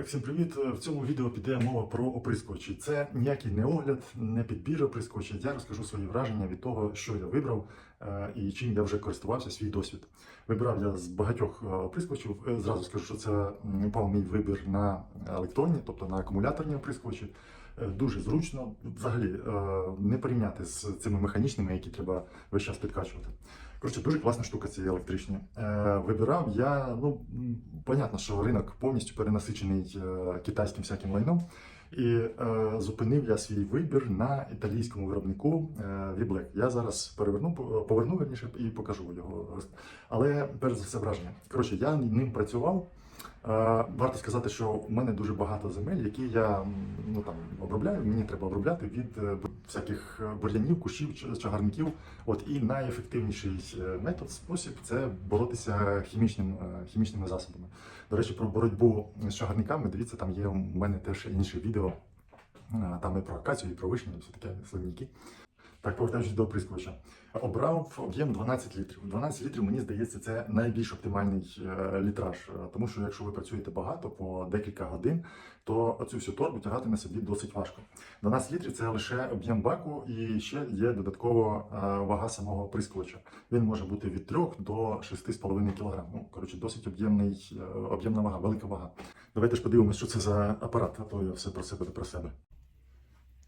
Так, всім привіт. В цьому відео піде мова про оприскувачі. Це ніякий не огляд, не підбір оприскувачів. Я розкажу свої враження від того, що я вибрав е, і чим я вже користувався, свій досвід. Вибирав я з багатьох е, оприскувачів. Е, Зразу скажу, що це м, мій вибір на електронні, тобто на акумуляторні оприскувачі. Е, Дуже зручно, взагалі е, не порівняти з цими механічними, які треба весь час підкачувати. Коротше, дуже класна штука ці електричні. Е, вибирав я, ну, понятно, що ринок повністю перенасичений е, китайським всяким лайном. І е, зупинив я свій вибір на італійському виробнику е, Vblek. Я зараз переверну, по- поверну верніше і покажу його. Але перш за все враження. Коротше, я ним працював. Е, Варто сказати, що в мене дуже багато земель, які я ну, там, обробляю. Мені треба обробляти від е, всяких е, бур'янів, кущів, чагарників. От і найефективніший метод, спосіб це боротися хімічним, хімічними засобами. До речі, про боротьбу з чагарниками, дивіться, там є у мене теж інше відео. Там і про акацію, і про вишню, і все таке сливніки. Так, повертаючись до оприскувача. Обрав об'єм 12 літрів. 12 літрів, мені здається, це найбільш оптимальний е, літраж. Е, Тому що якщо ви працюєте багато по декілька годин, то оцю всю торбу тягати на собі досить важко. 12 літрів це лише об'єм баку, і ще є додатково е, вага самого оприскувача. Він може бути від 3 до 6,5 кг. Ну, коротше, досить об'ємний, об'ємна вага, велика вага. Давайте ж подивимося, що це за апарат, а то я все про себе та про себе.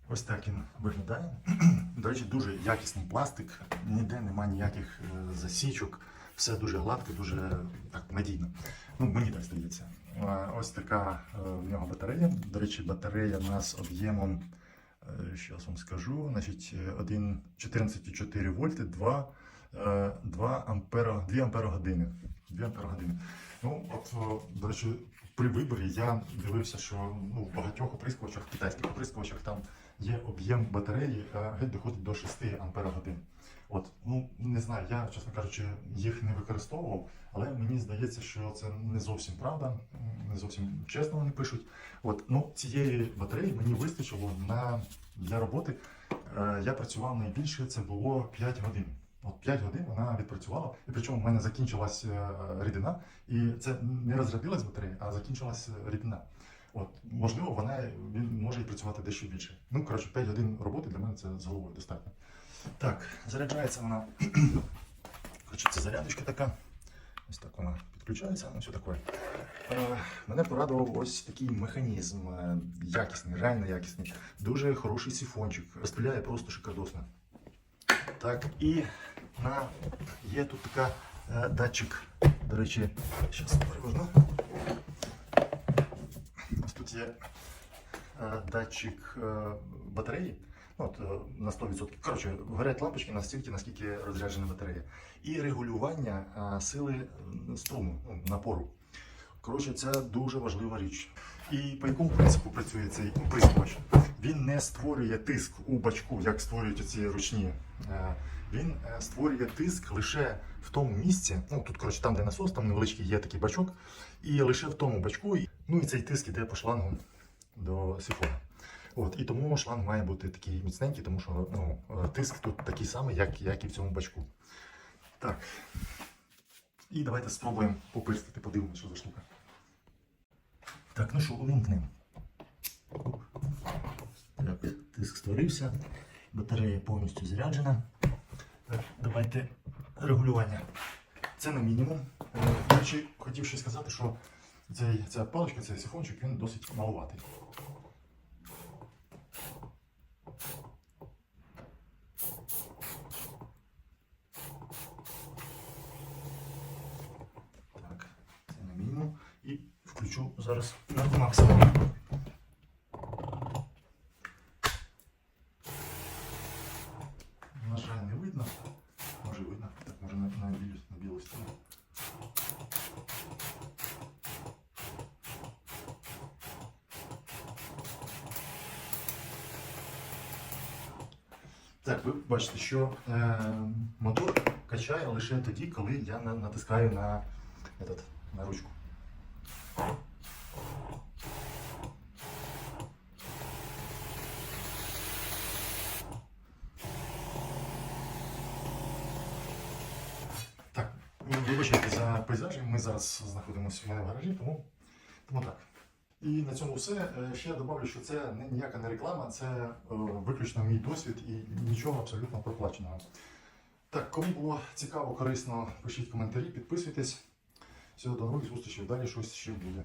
Ось так він виглядає. До речі, дуже якісний пластик, ніде нема ніяких е, засічок, все дуже гладко, дуже так надійно. Ну, мені так здається. Е, Ось така е, в нього батарея. До речі, батарея у нас об'ємом, зараз вам скажу, значить, е, 14,4 вольти, 2, е, 2 ампера, 2 ампера години. 2 ампера години. Ну, от, до речі, при виборі я дивився, що ну, в багатьох оприскувачах, китайських оприскувачах там є об'єм батареї е, геть доходить до 6 ампер годин. От, ну не знаю, я, чесно кажучи, їх не використовував, але мені здається, що це не зовсім правда, не зовсім чесно вони пишуть. От, ну, цієї батареї мені вистачило на, для роботи. Е, я працював найбільше, це було 5 годин. От 5 годин вона відпрацювала, і причому в мене закінчилась е, рідина, і це не розрядилась батарея, а закінчилась е, рідина. От, можливо, вона він може і працювати дещо більше. Ну, коротше, 5 годин роботи для мене це з головою достатньо. Так, заряджається вона. Коротше, це зарядочка така. Ось так вона підключається, ну все таке. Е, мене порадував ось такий механізм. Якісний, реально якісний. Дуже хороший сифончик. Розпиляє просто шикардосно. Так, і на, є тут така е, датчик. До речі, зараз переверну. Тут є е, датчик е, батареї. Ну, от, е, на 100%. Коротше, горять лампочки настільки, наскільки розряджена батарея. І регулювання е, сили струму, ну, напору. Коротше, це дуже важлива річ. І по якому принципу працює цей оприскувач? Не створює тиск у бачку, як створюють ці ручні. Е, Він е, створює тиск лише в тому місці. Ну тут, коротше, там, де насос, там невеличкий є такий бачок, і лише в тому бачку. Ну і цей тиск іде по шлангу до сифона. От, і тому шланг має бути такий міцненький, тому що ну, е, тиск тут такий самий, як, як і в цьому бачку. Так. І давайте спробуємо попирскати, подивимося, що за штука. Так, ну що, увімкнемо. Так, тиск створився, батарея повністю заряджена. Так, давайте регулювання. Це на мінімум. Е, речі, хотів ще сказати, що цей, ця паличка, цей сифончик, він досить малуватий. І включу зараз на максимум. На жаль, не видно. Може видно. Так, може на, на, білю, на білу стіну. Так, ви бачите, що е, мотор качає лише тоді, коли я на, натискаю на, этот, на ручку. Так, вибачайте за пейзажі. Ми зараз знаходимося в мене в гаражі, тому, тому так. І на цьому все. Е, Ще я добавлю, що це ніяка не реклама, це е, виключно мій досвід і нічого абсолютно проплаченого. Так, кому було цікаво, корисно, пишіть коментарі, підписуйтесь. Всього до нових зустрічей. Далі щось ще буде.